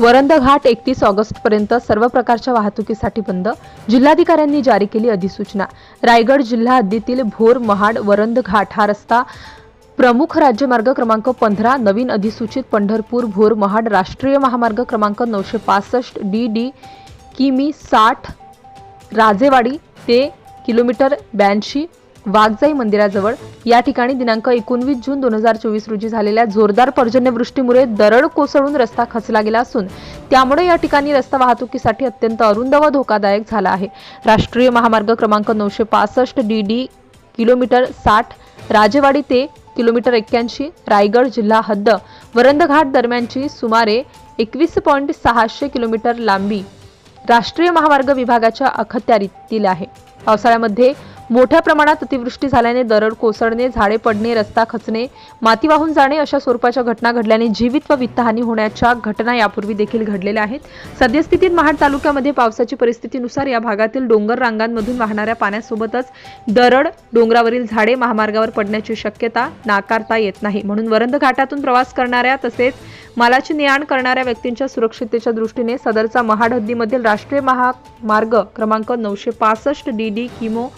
वरंद घाट एकतीस ऑगस्ट पर्यंत सर्व प्रकारच्या वाहतुकीसाठी बंद जिल्हाधिकाऱ्यांनी जारी केली अधिसूचना. रायगड जिल्हा हद्दीतील भोर महाड वरंद घाट हा रस्ता प्रमुख राज्यमार्ग क्रमांक पंधरा नवीन अधिसूचित पंढरपूर भोर महाड राष्ट्रीय महामार्ग क्रमांक नऊशे पासष्ट डी डी किमी साठ राजेवाडी ते किलोमीटर ब्याऐंशी वाघजाई मंदिराजवळ. या ठिकाणी दिनांक एकोणवीस जून दोन हजार चोवीस रोजी झालेल्या जोरदार पर्जन्यवृष्टीमुळे दरड कोसळून रस्ता खचला गेला असून त्यामुळे या ठिकाणी रस्ता वाहतुकीसाठी अत्यंत अरुंद व धोकादायक झाला आहे. राष्ट्रीय महामार्ग क्रमांक नऊशे पासष्ट डी डी किलोमीटर साठ राजेवाडी ते किलोमीटर एक्क्याऐंशी रायगड जिल्हा हद्द वरंदघाट दरम्यानची सुमारे एकवीस पॉईंट सहाशे किलोमीटर लांबी राष्ट्रीय महामार्ग विभागाच्या अखत्यारीतील आहे. पावसाळ्यामध्ये मोठ्या प्रमाणात अतिवृष्टी झाल्याने दरड कोसळणे झाडे पडणे रस्ता खचणे माती वाहून जाणे अशा स्वरूपाच्या घटना घडल्याने जीवित व वित्तहानी होण्याच्या घटना यापूर्वी देखील घडलेल्या आहेत. सद्यस्थितीत महाड तालुक्यामध्ये पावसाची परिस्थितीनुसार या भागातील डोंगर रांगांमधून वाहणाऱ्या पाण्यासोबतच दरड डोंगरावरील झाडे महामार्गावर पडण्याची शक्यता नाकारता येत नाही. म्हणून वरंद घाटातून प्रवास करणाऱ्या तसेच मालाची ने आण करणाऱ्या व्यक्तींच्या सुरक्षिततेच्या दृष्टीने सदरचा महाड हद्दीमधील राष्ट्रीय महामार्ग क्रमांक नऊशे पासष्ट डी डी किमो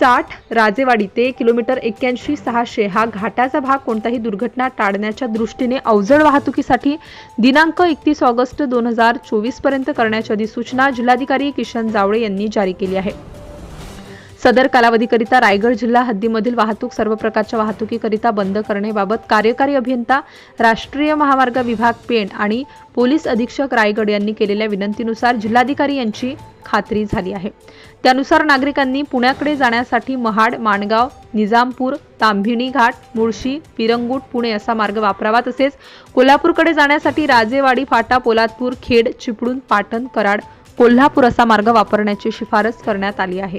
साठ राजेवाडी ते किलोमीटर एक्क्याऐंशी सहाशे हा घाटाचा भाग कोणताही दुर्घटना टाळण्याच्या दृष्टीने अवजड वाहतुकीसाठी दिनांक एकतीस ऑगस्ट दोन हजार चोवीसपर्यंत करण्याची अधिसूचना जिल्हाधिकारी किशन जावळे यांनी जारी केली आहे. सदर कालावधीकरिता रायगड जिल्हा हद्दीमधील वाहतूक सर्व प्रकारच्या वाहतुकीकरिता बंद करण्याबाबत कार्यकारी अभियंता राष्ट्रीय महामार्ग विभाग पेण आणि पोलीस अधीक्षक रायगड यांनी केलेल्या विनंतीनुसार जिल्हाधिकारी यांची खात्री झाली आहे. त्यानुसार नागरिकांनी पुण्याकडे जाण्यासाठी महाड माणगाव निजामपूर तांभिणी घाट मुळशी पिरंगूट पुणे असा मार्ग वापरावा तसेच कोल्हापूरकडे जाण्यासाठी राजेवाडी फाटा पोलादपूर खेड चिपळूण पाटण कराड कोल्हापूर असा मार्ग वापरण्याची शिफारस करण्यात आली आहे.